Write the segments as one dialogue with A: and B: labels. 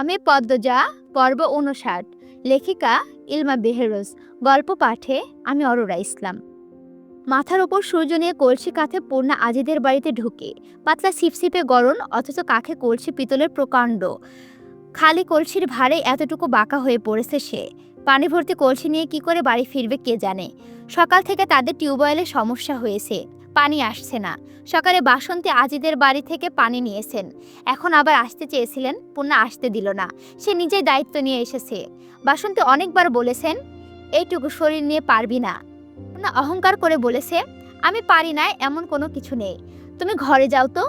A: আমি পদ্মজা পর্ব উনষাট লেখিকা ইলমা বেহেরোজ, গল্প পাঠে আমি অরোরা ইসলাম। মাথার ওপর সূর্য নিয়ে কলসি কাঁধে পূর্ণা আজিদের বাড়িতে ঢুকে, পাতলা সিপসিপে গরম অথচ কাঁখে কলসি পিতলের প্রকাণ্ড। খালি কলসির ভারে এতটুকু বাঁকা হয়ে পড়েছে সে। পানি ভর্তি কলসি নিয়ে কি করে বাড়ি ফিরবে কে জানে? সকাল থেকে তাদের টিউবওয়েলের সমস্যা হয়েছে। পানি আসছে না। সকালে বাসন্তী আজিদের বাড়ি থেকে পানি নিয়েছেন। এখন আবার আসতে চেয়েছিলেন পূর্ণা আসতে দিল না। সে নিজেই দায়িত্ব নিয়ে এসেছে। বাসন্তী অনেকবার বলেছেন, এইটুকু শরীর নিয়ে পারবি না। পূর্ণা অহংকার করে বলেছে, আমি পারি না, এমন কোনো কিছু নেই। তুমি ঘরে যাও তো।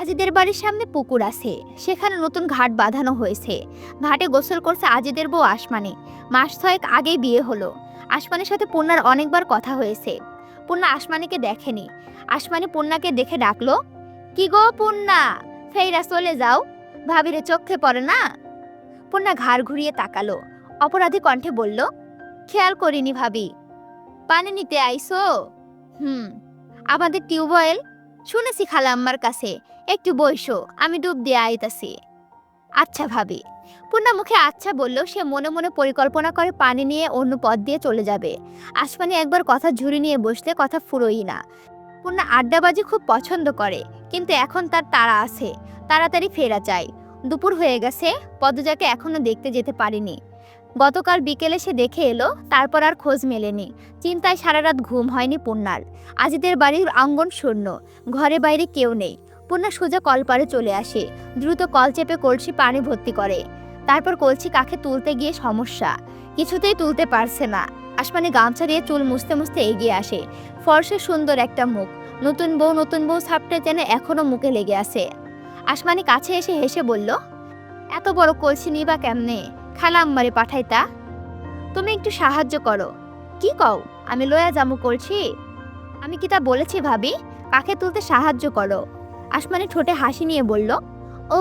A: আজিদের বাড়ির সামনে পুকুর আছে। সেখানে নতুন ঘাট বাঁধানো হয়েছে। ঘাটে গোসল করছে আজিদের বউ আসমানি। মাস ছয়েক আগেই বিয়ে হলো। আসমানির সাথে পূর্ণার অনেকবার কথা হয়েছে। পূর্ণা আসমানিকে দেখেনি। আসমানি পূর্ণাকে দেখে ডাকলো, কি গো পূর্ণা? ফেইরা চলে যাও। ভাবিরে চোখে পড়ে না? পূর্ণা ঘাড় ঘুরিয়ে তাকালো, অপরাধী কণ্ঠে বলল, খেয়াল করিনি ভাবি। পানি নিতে আইসো? হুম। আমাদের টিউবওয়েল? শুনেছি খালা আম্মার কাছে। একটু বইসো, আমি ডুব দিয়ে আইতাছি। আচ্ছা ভাবি। পূর্ণা মুখে আচ্ছা বলল, সে মনে মনে পরিকল্পনা করে পানি নিয়ে অন্য পথ দিয়ে চলে যাবে। আসমানি একবার কথা ঝুড়ি নিয়ে বসলে কথা ফুরোই না। পূর্ণা আড্ডাবাজি খুব পছন্দ করে, কিন্তু এখন তার তাড়া আছে। তাড়াতাড়ি ফেরা চাই দুপুর হয়ে গেছে পদজাকে এখনও দেখতে যেতে পারিনি। গতকাল বিকেলে সে দেখে এলো, তারপর আর খোঁজ মেলেনি। চিন্তায় সারা রাত ঘুম হয়নি পূর্ণার। আজিদের বাড়ির আঙ্গন শূন্য। ঘরে বাইরে কেউ নেই। পূর্ণা সোজা কলপারে চলে আসে। দ্রুত কল চেপে কলসি পানি ভর্তি করে। তারপর কলসি কাকে তুলতে গিয়ে সমস্যা। কিছুতেই তুলতে পারছে না। আসমানি গামছা দিয়ে চুল মুছতে মুছতে এগিয়ে আসে। ফর্সে সুন্দর একটা মুখ। নতুন বউ নতুন বউ সাপটা যেন এখনও মুখে লেগে আছে। আসমানি কাছে এসে হেসে বলল, এত বড় কলসি নিবা কেমনে? খালা আম্মারে পাঠাইতা তুমি একটু সাহায্য করো। কি কও? আমি লয়া জামু করছি আমি কি তা বলেছি ভাবি? কাকে তুলতে সাহায্য করো। আসমানি ঠোঁটে হাসি নিয়ে বলল, ও,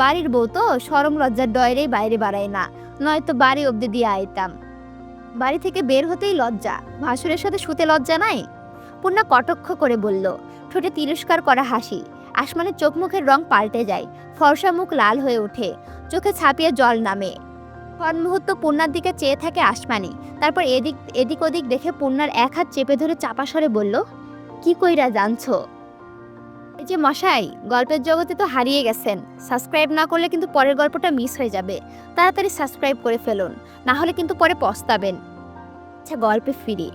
A: বাড়ির বউ তো সরম লজ্জার ডয়েরেই বাইরে বাড়ায় না, নয়তো বাড়ি অবধি দিয়ে আইতাম। বাড়ি থেকে বের হতেই লজ্জা, ভাসুরের সাথে শুতে লজ্জা নাই? পূর্ণা কটক্ষ করে বলল, ঠোঁটে তিরস্কার করা হাসি, আসমানের চোখ মুখের রং পাল্টে যায়, ফর্সা মুখ লাল হয়ে ওঠে, চোখে ছাপিয়ে জল নামে। ক্ষণ মুহূর্ত পূর্ণার দিকে চেয়ে থাকে আসমানি, তারপর এদিক এদিক ওদিক দেখে পূর্ণার এক হাত চেপে ধরে চাপা বলল, কি কইরা জানছো? এই যে মশাই, গল্পের জগতে তো হারিয়ে গেছেন। সাবস্ক্রাইব না করলে কিন্তু পরের গল্পটা মিস হয়ে যাবে। তাড়াতাড়ি সাবস্ক্রাইব করে ফেলুন, না হলে কিন্তু পরে পস্তাবেন। আচ্ছা গল্পে ফিরি।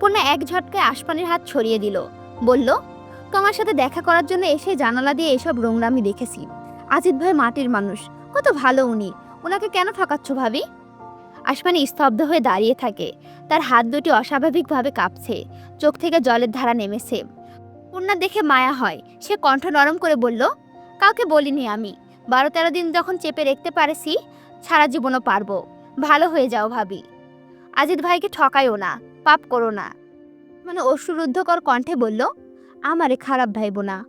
A: পূর্ণা এক ঝটকায় আসমানির হাত ছড়িয়ে দিল। বলল, তোমার সাথে দেখা করার জন্য এসে জানালা দিয়ে এসব রোংরামি দেখেছি। আজিত ভাই মাটির মানুষ, কত ভালো উনি। ওনাকে কেন ঠকাচ্ছ ভাবি? আসমানি স্তব্ধ হয়ে দাঁড়িয়ে থাকে। তার হাত দুটি অস্বাভাবিকভাবে কাঁপছে। চোখ থেকে জলের ধারা নেমেছে। পূর্ণা দেখে মায়া হয়। সে কণ্ঠ নরম করে বলল, কাউকে বলিনি আমি। বারো তেরো দিন যখন চেপে রাখতে পারেছি, সারা জীবনও পারব। ভালো হয়ে যাও ভাবি। আজিত ভাইকে ঠকাইও না, পাপ করো না। মানে অশ্রুরুদ্ধকর কণ্ঠে বলল, আমারে খারাপ ভাইব না।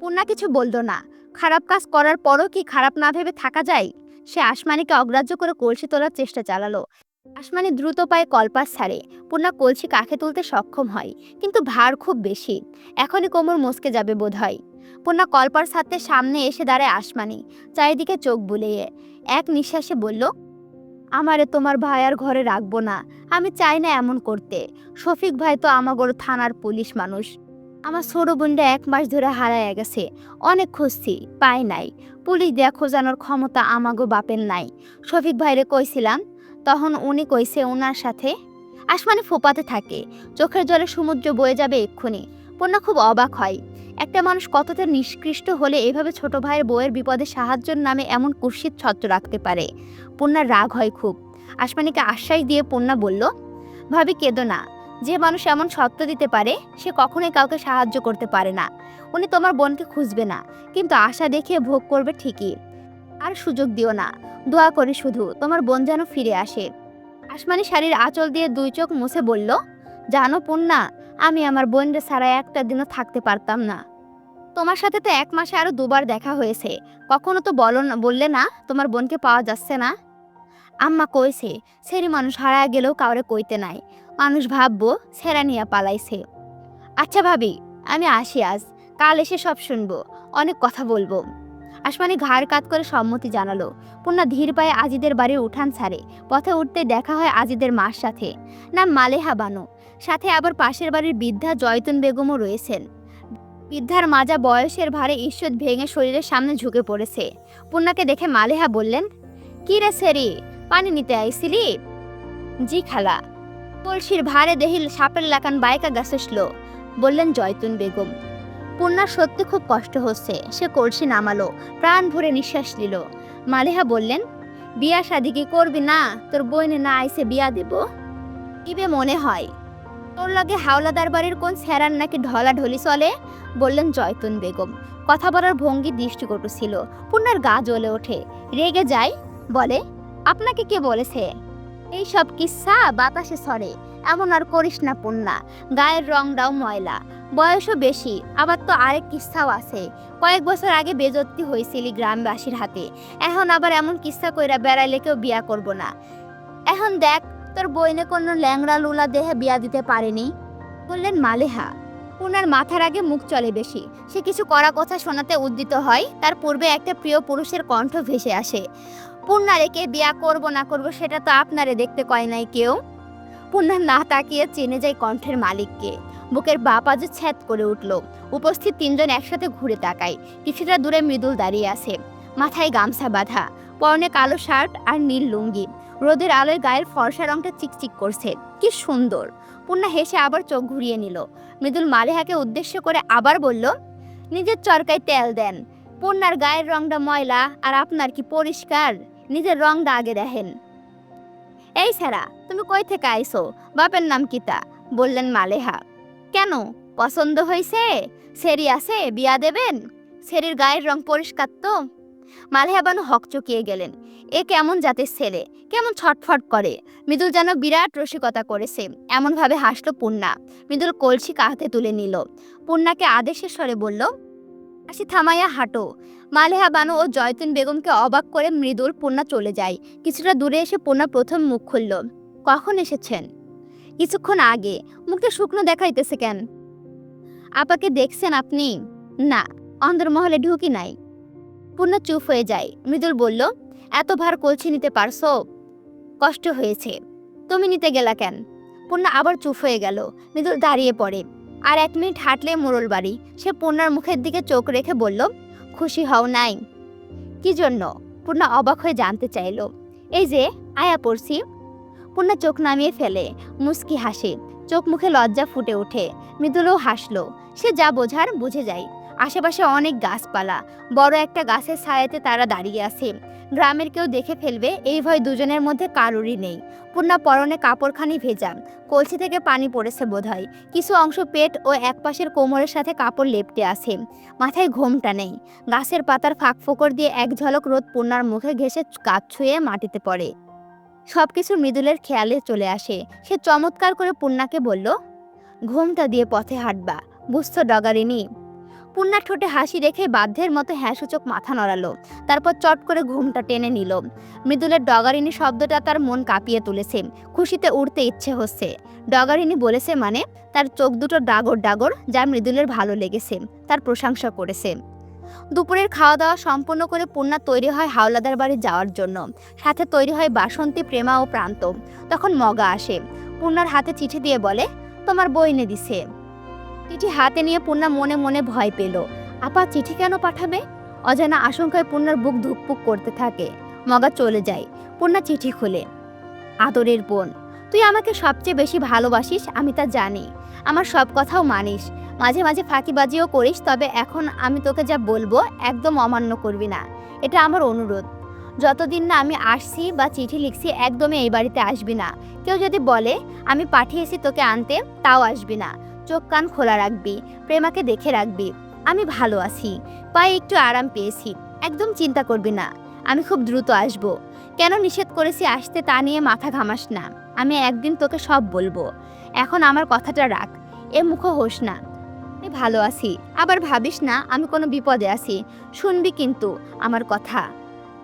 A: পূর্ণা কিছু বলল না। খারাপ কাজ করার পরও কি খারাপ না ভেবে থাকা যায়? সে আসমানিকে অগ্রাহ্য করে কলসি তোলার চেষ্টা চালালো। আসমানি দ্রুত পায়ে কলপাস ছাড়ে। পূর্ণা কলসি কাখে তুলতে সক্ষম হয়, কিন্তু ভার খুব বেশি। এখনই কোমর মস্কে যাবে বোধ হয় পূর্ণা কলপার ছাড়তে সামনে এসে দাঁড়ায় আসমানি, চারিদিকে চোখ বুলিয়ে। এক নিঃশ্বাসে বলল, আমারে তোমার ভাই আর ঘরে রাখব না, আমি চাই না এমন করতে। শফিক ভাই তো আমাগর থানার পুলিশ মানুষ। আমার ছোট বোনটা এক মাস ধরে হারায় গেছে, অনেক খুঁজছি, পাই নাই। পুলিশ দেয়া খোঁজানোর ক্ষমতা আমাগো বাপের নাই। শফিক ভাইরে কইছিলাম তখন উনি কইছে ওনার সাথে, আসমানে ফোপাতে থাকে, চোখের জলে সমুদ্র বয়ে যাবে এক্ষুনি। পূর্ণা খুব অবাক হয়। একটা মানুষ কতটা নিষ্কৃষ্ট হলে এভাবে ছোট ভাইয়ের বউয়ের বিপদে সাহায্যের নামে এমন কুৎসিত ছত্র রাখতে পারে। পূর্ণার রাগ হয় খুব। আসমানিকে আশ্বাস দিয়ে পূর্ণা বলল, ভাবি, কেঁদো না। যে মানুষ এমন সত্য দিতে পারে, সে কখনোই কাউকে সাহায্য করতে পারে না। উনি তোমার বোনকে খুঁজবে না, কিন্তু আশা দেখিয়ে ভোগ করবে ঠিকই। আর সুযোগ দিও না। দোয়া করি শুধু, তোমার বোন যেন ফিরে আসে। আসমানি শাড়ির আঁচল দিয়ে দুই চোখ মুছে বলল, জানো পূর্ণা আমি আমার বোনরে ছাড়া একটা দিনও থাকতে পারতাম না। তোমার সাথে তো এক মাসে আরও দুবার দেখা হয়েছে। কখনো তো বলো না, বললে না, তোমার বোনকে পাওয়া যাচ্ছে না? আম্মা কইছে, সেরি মানুষ হারায় গেলেও কাউরে কইতে নাই। মানুষ ভাববো, সেরা নিয়ে পালাইছে। আচ্ছা ভাবি, আমি আসি আজ। কাল এসে সব শুনব। অনেক কথা বলব। আসমানি ঘাড় কাত করে সম্মতি জানালো। পূর্ণা ধীর পায়ে আজিদের বাড়ির উঠান ছাড়ে। পথে উঠতে দেখা হয় আজিদের মার সাথে। নাম মালেহা বানু। সাথে আবার পাশের বাড়ির বৃদ্ধা জয়তুন বেগমও রয়েছেন। বৃদ্ধার মাজা বয়সের ভারে ঈশ্বর ভেঙে শরীরের সামনে ঝুঁকে পড়েছে। পূর্ণাকে দেখে মালেহা বললেন, কি রে সেরি, পানি নিতে আইছিলি? জি খালা। কলসির ভারে দেহিল সাপের লাকান বাইকা গাছেসলো বললেন জয়তুন বেগম। পূর্ণার সত্যি খুব কষ্ট হচ্ছে। সে কলসি নামালো, প্রাণ ভরে নিঃশ্বাস নিল। মালেহা বললেন, বিয়া শাদি কি করবি না? তোর বইনে না আইসে বিয়া দেব? ইবে মনে হয়? তোর লাগে হাওলাদার বাড়ির কোন স্যারার নাকি ঢলা ঢলি চলে? বললেন জয়তুন বেগম। কথা বলার ভঙ্গি দৃষ্টিকটু ছিল। পূর্ণার গা জ্বলে ওঠে। রেগে যায় বলে, আপনাকে কে বলেছে? এই সব কিসা বাতাসে সরে এমন আর করিস না পূর্ণা গায়ের রংটাও ময়লা, বয়সও বেশি, আবার তো আরেক কিস্সাও আছে। কয়েক বছর আগে বেজত্তি হয়েছিলি গ্রামবাসীর হাতে, এখন আবার এমন কিস্সা কইরা বেড়াইলে কেউ বিয়া করব না। এখন দেখ, তোর বইনে কোনো ল্যাংড়া লুলা দেহে বিয়া দিতে পারেনি? বললেন মালেহা। পূর্ণার মাথার আগে মুখ চলে বেশি, সে কিছু করা কথা শোনাতে উদ্দিত হয়, তার পূর্বে একটা প্রিয় পুরুষের কণ্ঠ ভেসে আসে। পূর্ণা রেখে বিয়া করব না করব সেটা তো আপনারে দেখতে কয় নাই কেউ? পূর্ণা না তাকিয়ে চেনে যায় কণ্ঠের মালিককে। বুকের বাপ আজ ছ্যাদ করে উঠল। উপস্থিত তিনজন একসাথে ঘুরে তাকায়। কিছুটা দূরে মৃদুল দাঁড়িয়ে আছে। মাথায় গামছা বাঁধা। পরনে কালো শার্ট আর নীল লুঙ্গি। রোদের আলোয় গায়ের ফর্সা রংটা চিকচিক করছে। কি সুন্দর! পূর্ণা হেসে আবার চোখ ঘুরিয়ে নিল। মৃদুল মালেহাকে উদ্দেশ্য করে আবার বলল, নিজের চরকায় তেল দেন। পূর্ণার গায়ের রংটা ময়লা আর আপনার কি পরিষ্কার? নিজের রংটা আগে দেখেন। এই স্যারা তুমি কই থেকে আইসো বাপের নাম কিতা বললেন মালেহা। কেন? পছন্দ হয়েছে সেরি আছে? বিয়া দেবেন? সেরির গায়ের রং পরিষ্কার তো? মালেহা বানু হকচকিয়ে গেলেন। এ কেমন জাতের ছেলে? কেমন ছটফট করে? মৃদুল যেন বিরাট রসিকতা করেছে। এমনভাবে হাসলো পূর্ণা। মৃদুল কলসি কাহাতে তুলে নিল। পূর্ণাকে আদেশের স্বরে বলল আসি থামাইয়া হাঁটো। মালেহা বানু ও জয়তুন বেগমকে অবাক করে মৃদুল পূর্ণা চলে যায়। কিছুটা দূরে এসে পূর্ণা প্রথম মুখ খুলল, কখন এসেছেন? কিছুক্ষণ আগে। মুখটা শুকনো দেখাইতেছে কেন? আপাকে দেখছেন আপনি? না, অন্দরমহলে ঢুকি নাই। পূর্ণা চুপ হয়ে যায়। মৃদুল বলল, এত ভার কলছি নিতে পারছ? কষ্ট হয়েছে। তুমি নিতে গেলা কেন? পূর্ণা আবার চুপ হয়ে গেল। মৃদুল দাঁড়িয়ে পড়ে। আর এক মিনিট হাঁটলে মোড়ল বাড়ি। সে পূর্ণার মুখের দিকে চোখ রেখে বলল, খুশি হও নাই। কি জন্য? পূর্ণা অবাক হয়ে জানতে চাইল। এই যে, আয়া পড়ছি। পূর্ণা চোখ নামিয়ে ফেলে মুস্কি হাসে। চোখ মুখে লজ্জা ফুটে ওঠে। মৃদুলও হাসলো। সে যা বোঝার বুঝে যায়। আশেপাশে অনেক গাছপালা। বড় একটা গাছের ছায়াতে তারা দাঁড়িয়ে আছে। গ্রামের কেউ দেখে ফেলবে, এই ভয় দুজনের মধ্যে কারোরই নেই। পূর্ণা পরনে কাপড়খানি ভেজা। কলসি থেকে পানি পড়েছে বোধহয়। কিছু অংশ পেট ও একপাশের কোমরের সাথে কাপড় লেপটে আছে। মাথায় ঘোমটা নেই। গাছের পাতার ফাঁক ফোকর দিয়ে এক ঝলক রোদ পূর্ণার মুখে ঘেসে কাজ ছুঁয়ে মাটিতে পড়ে। সবকিছু মৃদুলের খেয়ালে চলে আসে। সে চমৎকার করে পূর্ণাকে বলল, ঘোমটা দিয়ে পথে হাঁটবা। বুঝছ ডগারিনী পূর্ণার ঠোঁটে হাসি রেখে বাধ্যের মতো হ্যাঁসূচক মাথা নড়ালো। তারপর চট করে ঘুমটা টেনে নিল। মৃদুলের ডগারিনী শব্দটা তার মন কাঁপিয়ে তুলেছে। খুশিতে উঠতে ইচ্ছে হচ্ছে। ডগারিনী বলেছে মানে তার চোখ দুটো ডাগর ডাগর, যা মৃদুলের ভালো লেগেছে, তার প্রশংসা করেছে। দুপুরের খাওয়া দাওয়া সম্পন্ন করে পূর্ণা তৈরি হয় হাওলাদার বাড়ি যাওয়ার জন্য। সাথে তৈরি হয় বাসন্তী, প্রেমা ও প্রান্ত। তখন মগা আসে। পূর্ণার হাতে চিঠি দিয়ে বলে, তোমার বই এনে দিছে। চিঠি হাতে নিয়ে পূর্ণা মনে মনে ভয় পেল। আপা চিঠি কেন পাঠাবে? অজানা আশঙ্কায় পূর্ণার বুক ধুকপুক করতে থাকে। মগা চলে যায়। পূর্ণা চিঠি খুলে। আদরের বোন, তুই আমাকে সবচেয়ে বেশি ভালোবাসিস, আমি তা জানি। আমার সব কথাও মানিস। মাঝে মাঝে ফাঁকিবাজিও করিস, তবে এখন আমি তোকে যা বলব, একদম অমান্য করবি না। এটা আমার অনুরোধ। যতদিন না আমি আসছি বা চিঠি লিখছি, একদমই এই বাড়িতে আসবি না। কেউ যদি বলে, আমি পাঠিয়েছি তোকে আনতে, তাও আসবি না। চোখ কান খোলা রাখবি, প্রেমাকে দেখে রাখবি। আমি ভালো আছি। পায়ে একটু আরাম পেয়েছি। একদম চিন্তা করবি না। আমি খুব দ্রুত আসব। কেন নিষেধ করেছি আসতে তা নিয়ে মাথা ঘামাস না। আমি একদিন তোকে সব বলব। এখন আমার কথাটা রাখ। এ মুখ হোস না। আমি ভালো আছি। আবার ভাবিস না আমি কোনো বিপদে আছি। শুনবি কিন্তু আমার কথা।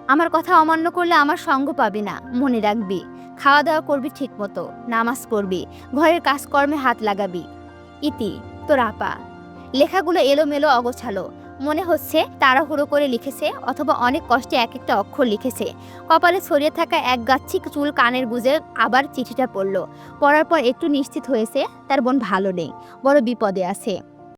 A: আমার কথা অমান্য করলে আমার সঙ্গ পাবি না। মনে রাখবি। খাওয়া দাওয়া করবি ঠিক মতো নামাজ পড়বি। ঘরের কাজকর্মে হাত লাগাবি। ইতি, তোর আপা লেখাগুলো এলোমেলো অগোছালো। মনে হচ্ছে তাড়াহুড়ো করে লিখেছে অথবা অনেক কষ্টে এক একটা অক্ষর লিখেছে। কপালে ছড়িয়ে থাকা এক গাচ্ছি চুল কানের গুজে আবার চিঠিটা পড়ল। পড়ার পর একটু নিশ্চিত হয়েছে তার বোন ভালো নেই, বড় বিপদে আছে।